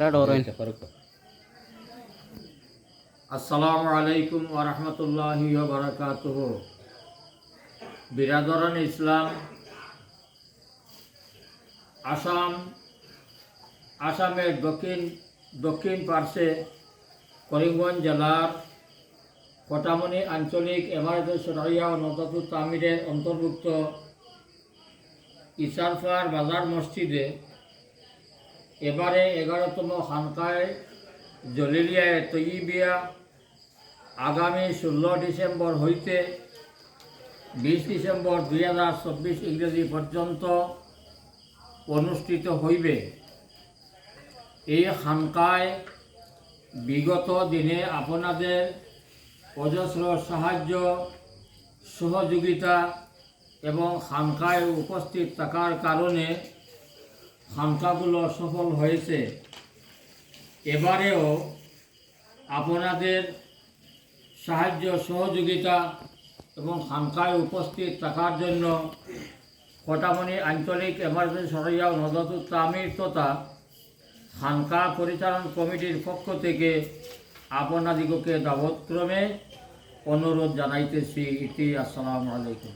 Start করেন আসসালামু আলাইকুম ওরহমতুল্লাহি বারাকাতুহ বিরাদরান ইসলাম আসাম আসামের দক্ষিণ দক্ষিণ পার্শ্বে করিমগঞ্জ জেলার কটামনি আঞ্চলিক এমারত সরাইয়া ও নদাতুল তামিরের অন্তর্ভুক্ত ইসারফার বাজার মসজিদে এবারে এগারোতম খানকায় জলেরিয়ায় তৈবিয়া আগামী ষোলো ডিসেম্বর হইতে বিশ ডিসেম্বর দুই হাজার চব্বিশ ইংরেজি পর্যন্ত অনুষ্ঠিত হইবে। এই খানকায় বিগত দিনে আপনাদের অজস্র সাহায্য, সহযোগিতা এবং খানকায় উপস্থিত থাকার কারণে খানকাগুলো সফল হয়েছে। এবারেও আপনাদের সাহায্য, সহযোগিতা এবং খানকায় উপস্থিত থাকার জন্য কটামনি আঞ্চলিক এমার্জেন্সি সরঞ্জাম নজরুল তামির তথা খানকা পরিচালন কমিটির পক্ষ থেকে আপনাদিগকে দাবতক্রমে অনুরোধ জানাইতেছি। ইতি আসসালামু আলাইকুম।